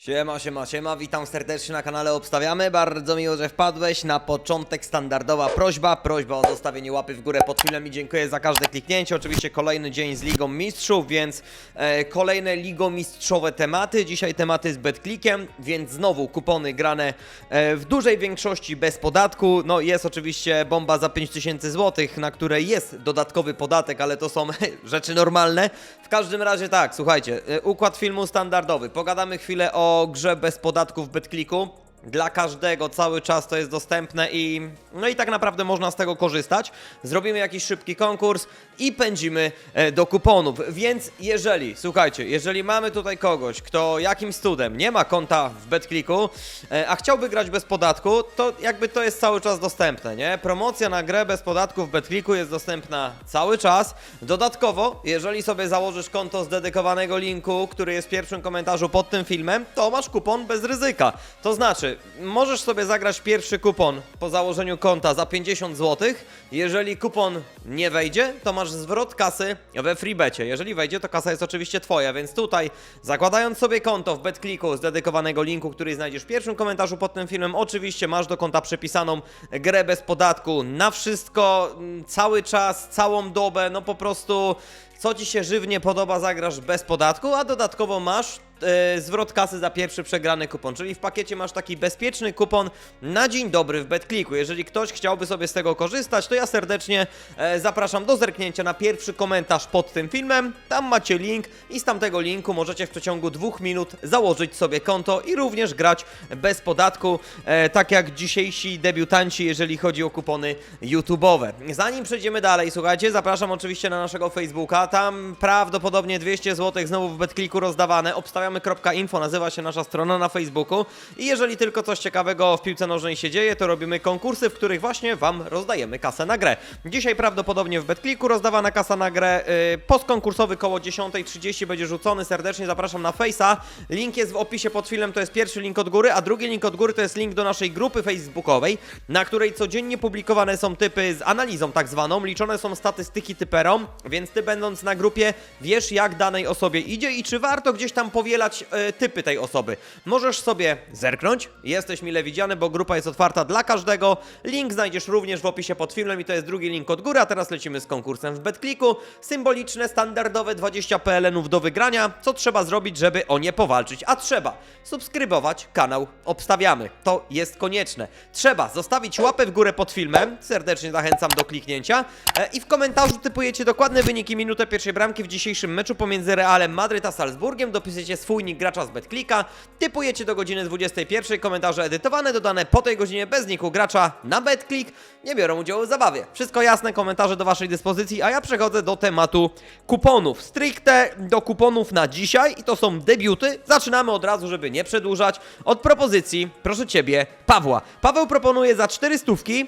Siema, siema, siema, witam serdecznie na kanale Obstawiamy. Bardzo miło, że wpadłeś. Na początek standardowa prośba, prośba o zostawienie łapy w górę pod filmem i dziękuję za każde kliknięcie. Oczywiście kolejny dzień z Ligą Mistrzów, więc e, kolejne ligomistrzowe tematy. Dzisiaj tematy z BetClickiem, więc znowu kupony grane e, w dużej większości bez podatku. No jest oczywiście bomba za 5000 zł, na które jest dodatkowy podatek, ale to są rzeczy normalne. Każdym razie tak, słuchajcie, e, układ filmu standardowy. Pogadamy chwilę o grze bez podatku w BetClicku. Dla każdego cały czas to jest dostępne i no i tak naprawdę można z tego korzystać. Zrobimy jakiś szybki konkurs i pędzimy e, do kuponów. Więc jeżeli, słuchajcie, jeżeli mamy tutaj kogoś, kto jakimś cudem nie ma konta w BetClicku, e, a chciałby grać bez podatku, to jakby to jest cały czas dostępne, nie? Promocja na grę bez podatku w BetClicku jest dostępna cały czas. Dodatkowo, jeżeli sobie założysz konto z dedykowanego linku, który jest w pierwszym komentarzu pod tym filmem, to masz kupon bez ryzyka. To znaczy, możesz sobie zagrać pierwszy kupon po założeniu konta za 50 zł. Jeżeli kupon nie wejdzie, to masz zwrot kasy we freebecie. Jeżeli wejdzie, to kasa jest oczywiście twoja, więc tutaj zakładając sobie konto w BetClicku z dedykowanego linku, który znajdziesz w pierwszym komentarzu pod tym filmem, oczywiście masz do konta przypisaną grę bez podatku na wszystko, mm, cały czas, całą dobę, no po prostu co ci się żywnie podoba, zagrasz bez podatku, a dodatkowo masz e, zwrot kasy za pierwszy przegrany kupon, czyli w pakiecie masz taki bezpieczny kupon na dzień dobry w BetClicku. Jeżeli ktoś chciałby sobie z tego korzystać, to ja serdecznie e, zapraszam do zerknięcia na pierwszy komentarz pod tym filmem. Tam macie link i z tamtego linku możecie w przeciągu dwóch minut założyć sobie konto i również grać bez podatku, e, tak jak dzisiejsi debiutanci, jeżeli chodzi o kupony YouTube'owe. Zanim przejdziemy dalej, słuchajcie, zapraszam oczywiście na naszego Facebooka. Tam prawdopodobnie 200 zł znowu w BetClicku rozdawane. Obstawiamy.info nazywa się nasza strona na Facebooku. I jeżeli tylko coś ciekawego w piłce nożnej się dzieje, to robimy konkursy, w których właśnie Wam rozdajemy kasę na grę. Dzisiaj prawdopodobnie w BetClicku rozdawana kasa na grę. Yy, postkonkursowy koło 10.30 będzie rzucony. Serdecznie zapraszam na Face'a. Link jest w opisie pod filmem, to jest pierwszy link od góry, a drugi link od góry to jest link do naszej grupy facebookowej, na której codziennie publikowane są typy z analizą tak zwaną, liczone są statystyki typerom, więc ty będąc na grupie wiesz jak danej osobie idzie i czy warto gdzieś tam powielać e, typy tej osoby. Możesz sobie zerknąć, jesteś mile widziany, bo grupa jest otwarta dla każdego. Link znajdziesz również w opisie pod filmem i to jest drugi link od góry, a teraz lecimy z konkursem w BetClicku. Symboliczne, standardowe 20 PLN-ów do wygrania. Co trzeba zrobić, żeby o nie powalczyć? A trzeba subskrybować kanał Obstawiamy. To jest konieczne. Trzeba zostawić łapę w górę pod filmem. Serdecznie zachęcam do kliknięcia. E, I w komentarzu typujecie dokładne wyniki minutę pierwszej bramki w dzisiejszym meczu pomiędzy Realem Madryt a Salzburgiem. Dopisujecie swój nick gracza z BetClicka. Typujecie do godziny 21. Komentarze edytowane, dodane po tej godzinie bez niku gracza na BetClick. Nie biorą udziału w zabawie. Wszystko jasne, komentarze do waszej dyspozycji, a ja przechodzę do tematu kuponów. Stricte do kuponów na dzisiaj i to są debiuty. Zaczynamy od razu, żeby nie przedłużać. Od propozycji, proszę ciebie, Pawła. Paweł proponuje za 400 stówki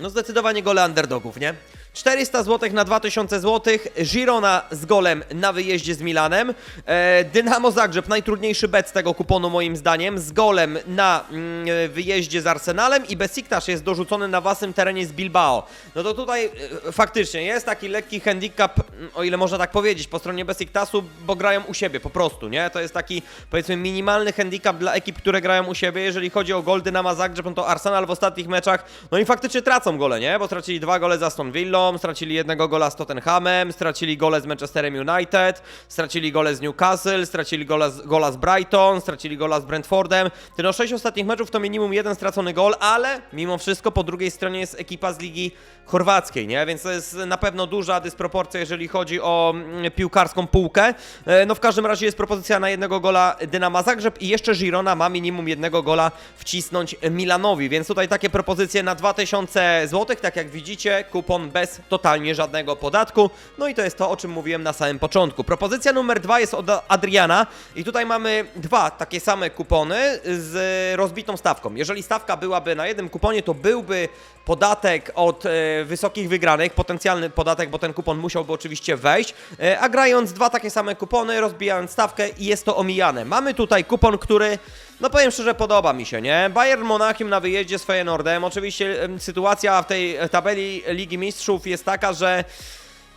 no zdecydowanie gole underdogów, nie? 400 zł na 2000 zł, Girona z golem na wyjeździe z Milanem, e, Dynamo Zagrzeb, najtrudniejszy bet z tego kuponu moim zdaniem, z golem na mm, e, wyjeździe z Arsenalem i Besiktas jest dorzucony na własnym terenie z Bilbao. No to tutaj e, faktycznie jest taki lekki handicap, mm, o ile można tak powiedzieć, po stronie Besiktasu, bo grają u siebie po prostu, nie? To jest taki powiedzmy minimalny handicap dla ekip, które grają u siebie, jeżeli chodzi o gol Dynama Zagrzeb, no to Arsenal w ostatnich meczach, no i faktycznie tracą gole, nie? Bo stracili dwa gole z Aston Villą, stracili jednego gola z Tottenhamem, stracili gole z Manchesterem United, stracili gole z Newcastle, stracili gola z, gola z Brighton, stracili gola z Brentfordem. Ty no sześć ostatnich meczów to minimum jeden stracony gol, ale mimo wszystko po drugiej stronie jest ekipa z Ligi Chorwackiej, nie? Więc to jest na pewno duża dysproporcja, jeżeli chodzi o mm, piłkarską półkę. E, No w każdym razie jest propozycja na jednego gola Dynama Zagrzeb i jeszcze Girona ma minimum jednego gola wcisnąć Milanowi, więc tutaj takie propozycje na 2000 zł, tak jak widzicie, kupon bez totalnie żadnego podatku. No i to jest to, o czym mówiłem na samym początku. Propozycja numer dwa jest od Adriana i tutaj mamy dwa takie same kupony z rozbitą stawką. Jeżeli stawka byłaby na jednym kuponie, to byłby podatek od e, wysokich wygranych, potencjalny podatek, bo ten kupon musiałby oczywiście wejść, e, a grając dwa takie same kupony, rozbijając stawkę i jest to omijane. Mamy tutaj kupon, który no powiem szczerze, podoba mi się, nie? Bayern Monachium na wyjeździe z Feyenoordem. Oczywiście sytuacja w tej tabeli Ligi Mistrzów jest taka, że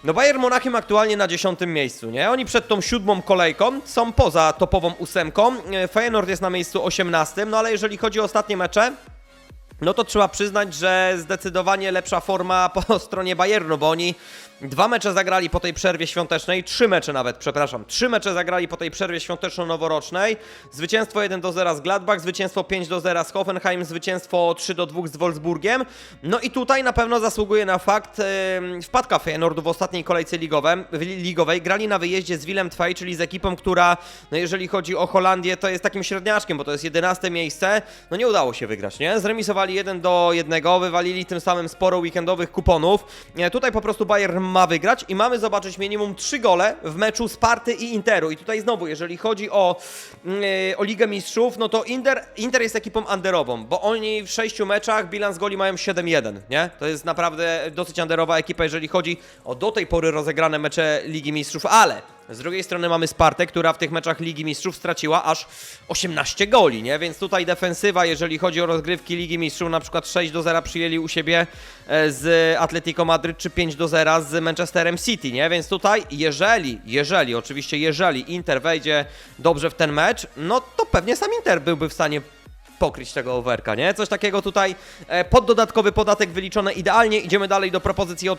No Bayern Monachium aktualnie na dziesiątym miejscu, nie? Oni przed tą siódmą kolejką są poza topową ósemką. E, Feyenoord jest na miejscu osiemnastym, no ale jeżeli chodzi o ostatnie mecze, no to trzeba przyznać, że zdecydowanie lepsza forma po stronie Bayernu, bo oni dwa mecze zagrali po tej przerwie świątecznej, trzy mecze nawet, przepraszam, trzy mecze zagrali po tej przerwie świąteczno-noworocznej. Zwycięstwo 1 do 0 z Gladbach, zwycięstwo 5 do 0 z Hoffenheim, zwycięstwo 3 do 2 z Wolfsburgiem. No i tutaj na pewno zasługuje na fakt yy, wpadka Feyenoordu w ostatniej kolejce ligowem, w- ligowej. Grali na wyjeździe z Willem Twey, czyli z ekipą, która, no jeżeli chodzi o Holandię, to jest takim średniaczkiem, bo to jest 11 miejsce. No nie udało się wygrać, nie? Zremisowali 1 do 1, wywalili tym samym sporo weekendowych kuponów. Nie, tutaj po prostu Bayern ma wygrać i mamy zobaczyć minimum 3 gole w meczu Sparty i Interu. I tutaj znowu, jeżeli chodzi o, yy, o Ligę Mistrzów, no to Inter, Inter jest ekipą underową, bo oni w 6 meczach bilans goli mają 7-1, nie? To jest naprawdę dosyć underowa ekipa, jeżeli chodzi o do tej pory rozegrane mecze Ligi Mistrzów, ale z drugiej strony mamy Spartę, która w tych meczach Ligi Mistrzów straciła aż 18 goli, nie? Więc tutaj defensywa, jeżeli chodzi o rozgrywki Ligi Mistrzów, na przykład 6 do 0 przyjęli u siebie e, z Atletico Madryt, czy 5 do 0 z Manchesterem City, nie? Więc tutaj, jeżeli, jeżeli, oczywiście jeżeli Inter wejdzie dobrze w ten mecz, no to pewnie sam Inter byłby w stanie pokryć tego overka, nie? Coś takiego tutaj e, pod dodatkowy podatek wyliczone idealnie. Idziemy dalej do propozycji.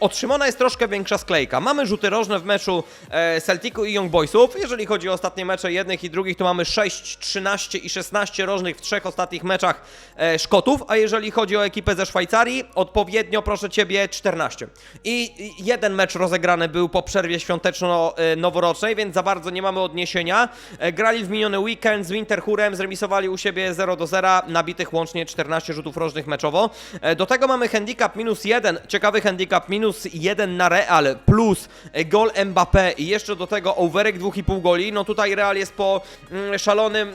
Od Szymona jest troszkę większa sklejka. Mamy rzuty rożne w meczu e, Celticu i Young Boysów. Jeżeli chodzi o ostatnie mecze jednych i drugich, to mamy 6, 13 i 16 rożnych w trzech ostatnich meczach e, Szkotów, a jeżeli chodzi o ekipę ze Szwajcarii, odpowiednio, proszę Ciebie, 14. I jeden mecz rozegrany był po przerwie świąteczno-noworocznej, więc za bardzo nie mamy odniesienia. Grali w miniony weekend z Winterhurem, zremisowali u siebie 0 do 0, nabitych łącznie 14 rzutów rożnych meczowo. E, Do tego mamy handicap minus 1, ciekawy handicap minus 1 na Real, plus gol Mbappé i jeszcze do tego overek 2,5 goli. No tutaj Real jest po mm, szalonym,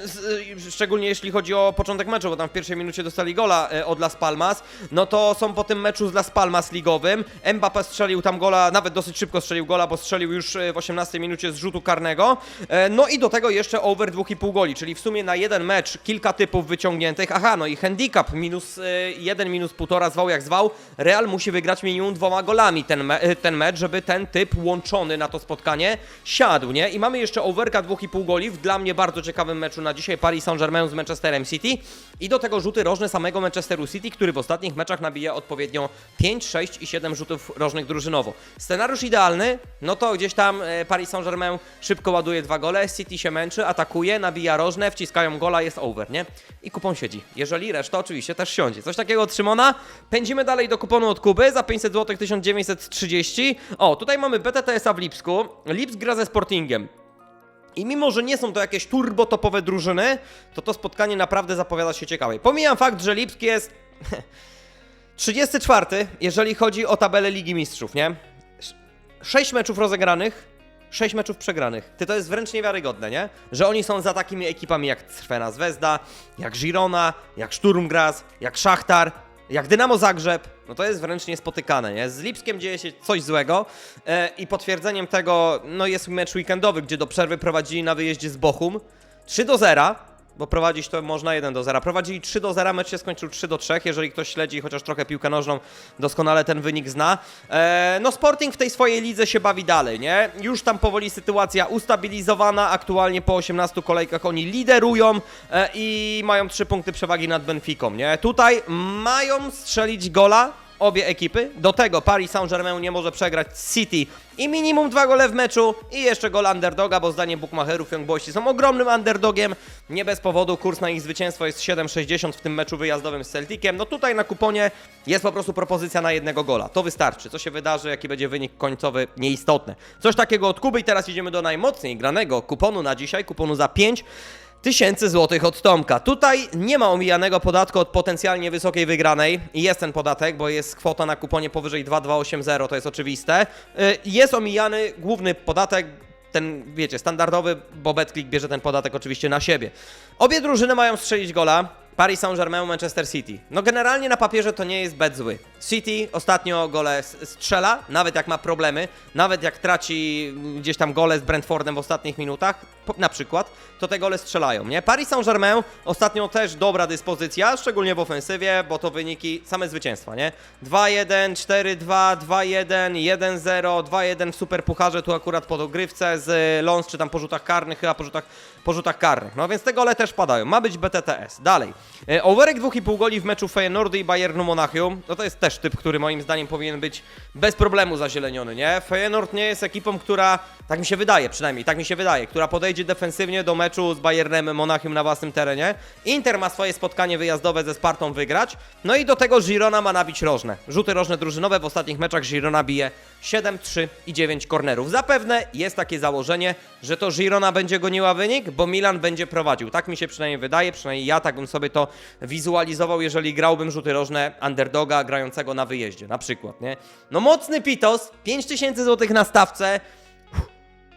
y, szczególnie jeśli chodzi o początek meczu, bo tam w pierwszej minucie dostali gola e, od Las Palmas. No to są po tym meczu z Las Palmas ligowym. Mbappé strzelił tam gola, nawet dosyć szybko strzelił gola, bo strzelił już e, w 18 minucie z rzutu karnego. No i do tego jeszcze over 2,5 goli, czyli w sumie na jeden mecz kilka typów wyciągniętych. Aha, no i handicap minus 1, minus 1,5 zwał jak zwał. Real musi wygrać minimum dwoma golami ten, me e, ten mecz, żeby ten typ łączony na to spotkanie siadł, nie? I mamy jeszcze overka 2,5 goli w dla mnie bardzo ciekawym meczu na dzisiaj Paris Saint-Germain z Manchesterem City i do tego rzuty rożne samego Manchesteru City, który w ostatnich meczach nabija odpowiednio 5, 6 i 7 rzutów rożnych drużynowo. Scenariusz idealny, no to gdzieś tam e, Paris Saint-Germain szybko ładuje dwa gole, City się męczy, atakuje, nabija rożne, wciskają gola, jest over, nie? I kupon siedzi. Jeżeli reszta oczywiście też siądzie. Coś takiego od Szymona. Pędzimy dalej do kuponu od Kuby za 500 zł 1930. O, tutaj mamy BTTS-a w Lipsku. Lips gra ze Sportingiem. I mimo, że nie są to jakieś turbotopowe drużyny, to to spotkanie naprawdę zapowiada się ciekawe. Pomijam fakt, że Lipsk jest 34, jeżeli chodzi o tabelę Ligi Mistrzów, nie? 6 meczów rozegranych, 6 meczów przegranych. Ty to jest wręcz niewiarygodne, nie? Że oni są za takimi ekipami jak Crvena Zvezda, jak Girona, jak Sturm Graz, jak Szachtar, jak Dynamo Zagrzeb. No to jest wręcz niespotykane, nie? Z Lipskiem dzieje się coś złego e, i potwierdzeniem tego no jest mecz weekendowy, gdzie do przerwy prowadzili na wyjeździe z Bochum 3 do 0. Bo prowadzić to można 1 do 0. Prowadzili 3 do 0, mecz się skończył 3 do 3. Jeżeli ktoś śledzi chociaż trochę piłkę nożną, doskonale ten wynik zna. E, no Sporting w tej swojej lidze się bawi dalej, nie? Już tam powoli sytuacja ustabilizowana. Aktualnie po 18 kolejkach oni liderują e, i mają 3 punkty przewagi nad Benficą, nie? Tutaj mają strzelić gola obie ekipy. Do tego Paris Saint-Germain nie może przegrać City i minimum dwa gole w meczu i jeszcze gol underdoga, bo zdaniem bookmacherów Young Boysi są ogromnym underdogiem. Nie bez powodu kurs na ich zwycięstwo jest 7,60 w tym meczu wyjazdowym z Celticiem. No tutaj na kuponie jest po prostu propozycja na jednego gola. To wystarczy. Co się wydarzy, jaki będzie wynik końcowy, nieistotne. Coś takiego od Kuby i teraz idziemy do najmocniej granego kuponu na dzisiaj, kuponu za 5 tysięcy złotych od Tomka. Tutaj nie ma omijanego podatku od potencjalnie wysokiej wygranej. Jest ten podatek, bo jest kwota na kuponie powyżej 2280, to jest oczywiste. Y, Jest omijany główny podatek, ten wiecie, standardowy, bo BetClick bierze ten podatek oczywiście na siebie. Obie drużyny mają strzelić gola. Paris Saint-Germain, Manchester City. No generalnie na papierze to nie jest bet zły. City ostatnio gole strzela, nawet jak ma problemy, nawet jak traci mm, gdzieś tam gole z Brentfordem w ostatnich minutach, na przykład, to te gole strzelają, nie? Paris Saint-Germain ostatnio też dobra dyspozycja, szczególnie w ofensywie, bo to wyniki same zwycięstwa, nie? 2-1, 4-2, 2-1, 1-0, 2-1 w Superpucharze, tu akurat po dogrywce z Lons, czy tam po rzutach karnych, chyba po rzutach, po rzutach karnych. No więc te gole też padają. Ma być BTTS. Dalej. E, Overek 2,5 goli w meczu Feyenoordu i Bayernu Monachium. No to jest też typ, który moim zdaniem powinien być bez problemu zazieleniony, nie? Feyenoord nie jest ekipą, która, tak mi się wydaje przynajmniej, tak mi się wydaje, która podejdzie defensywnie do meczu z Bayernem Monachium na własnym terenie. Inter ma swoje spotkanie wyjazdowe ze Spartą wygrać. No i do tego Girona ma nabić rożne. Rzuty rożne drużynowe w ostatnich meczach Girona bije 7, 3 i 9 kornerów. Zapewne jest takie założenie, że to Girona będzie goniła wynik, bo Milan będzie prowadził. Tak mi się przynajmniej wydaje, przynajmniej ja tak bym sobie to wizualizował, jeżeli grałbym rzuty rożne underdoga grającego na wyjeździe, na przykład, nie? No mocny Pitos, 5000 zł na stawce,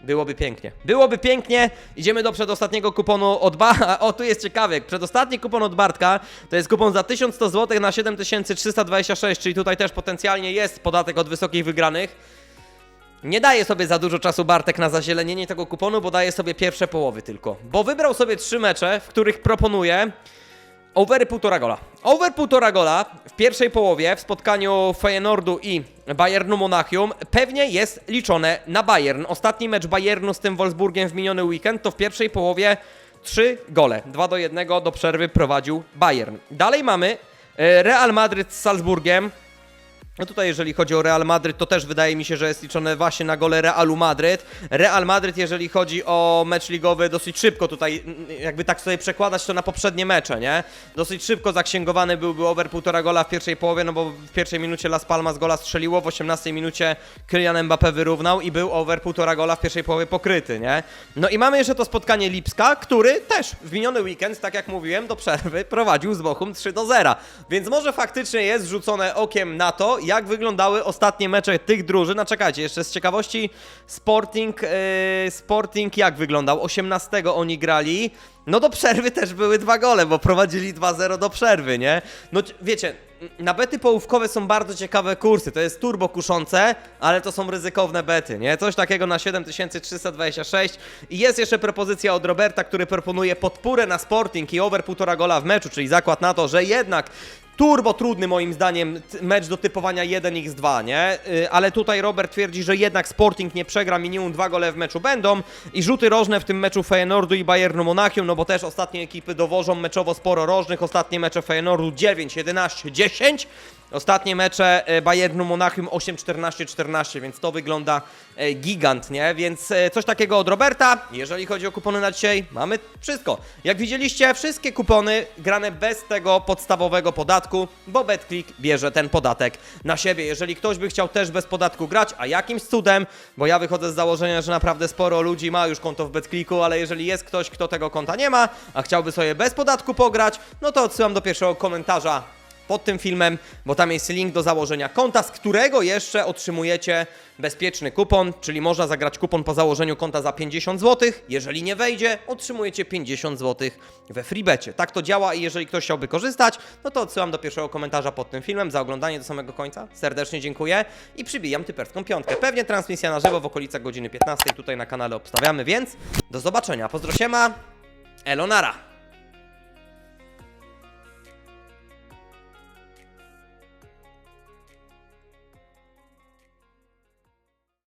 Byłoby pięknie. Byłoby pięknie. Idziemy do przedostatniego kuponu od ba... O, tu jest ciekawy. Przedostatni kupon od Bartka to jest kupon za 1100 zł na 7326, czyli tutaj też potencjalnie jest podatek od wysokich wygranych. Nie daje sobie za dużo czasu Bartek na zazielenienie tego kuponu, bo daje sobie pierwsze połowy tylko. Bo wybrał sobie trzy mecze, w których proponuje Over półtora gola. Over półtora gola w pierwszej połowie w spotkaniu Feyenoordu i Bayernu Monachium pewnie jest liczone na Bayern. Ostatni mecz Bayernu z tym Wolfsburgiem w miniony weekend to w pierwszej połowie 3 gole. 2 do 1 do przerwy prowadził Bayern. Dalej mamy e, Real Madryt z Salzburgiem. No tutaj jeżeli chodzi o Real Madryt, to też wydaje mi się, że jest liczone właśnie na gole Realu Madryt. Real Madryt, jeżeli chodzi o mecz ligowy, dosyć szybko tutaj, mm, jakby tak sobie przekładać to na poprzednie mecze, nie? Dosyć szybko zaksięgowany byłby over półtora gola w pierwszej połowie, no bo w pierwszej minucie Las Palmas gola strzeliło, w 18 minucie Kylian Mbappé wyrównał i był over półtora gola w pierwszej połowie pokryty, nie? No i mamy jeszcze to spotkanie Lipska, który też w miniony weekend, tak jak mówiłem, do przerwy prowadził z Bochum 3 do 0. Więc może faktycznie jest rzucone okiem na to, jak wyglądały ostatnie mecze tych drużyn. A czekajcie, jeszcze z ciekawości Sporting, yy, Sporting jak wyglądał? 18 oni grali. No do przerwy też były dwa gole, bo prowadzili 2-0 do przerwy, nie? No wiecie, na bety połówkowe są bardzo ciekawe kursy. To jest turbo kuszące, ale to są ryzykowne bety, nie? Coś takiego na 7326. I jest jeszcze propozycja od Roberta, który proponuje podpórę na Sporting i over 1,5 gola w meczu, czyli zakład na to, że jednak turbo trudny moim zdaniem mecz do typowania 1x2, nie? Yy, ale tutaj Robert twierdzi, że jednak Sporting nie przegra, minimum dwa gole w meczu będą i rzuty rożne w tym meczu Feyenoordu i Bayernu Monachium, no bo też ostatnie ekipy dowożą meczowo sporo rożnych, ostatnie mecze Feyenoordu 9, 11, 10, ostatnie mecze e, Bayernu Monachium 8, 14, 14, więc to wygląda e, gigant, nie? Więc e, coś takiego od Roberta, jeżeli chodzi o kupony na dzisiaj, mamy wszystko. Jak widzieliście, wszystkie kupony grane bez tego podstawowego podatku, bo BetClick bierze ten podatek na siebie. Jeżeli ktoś by chciał też bez podatku grać, a jakimś cudem, bo ja wychodzę z założenia, że naprawdę sporo ludzi ma już konto w BetClicku, ale jeżeli jest ktoś, kto tego konta nie ma, a chciałby sobie bez podatku pograć, no to odsyłam do pierwszego komentarza pod tym filmem, bo tam jest link do założenia konta, z którego jeszcze otrzymujecie bezpieczny kupon, czyli można zagrać kupon po założeniu konta za 50 zł. Jeżeli nie wejdzie, otrzymujecie 50 zł we freebecie. Tak to działa i jeżeli ktoś chciałby korzystać, no to odsyłam do pierwszego komentarza pod tym filmem. Za oglądanie do samego końca serdecznie dziękuję i przybijam typerską piątkę. Pewnie transmisja na żywo w okolicach godziny 15 tutaj na kanale obstawiamy, więc do zobaczenia. Pozdro siema, Elonara.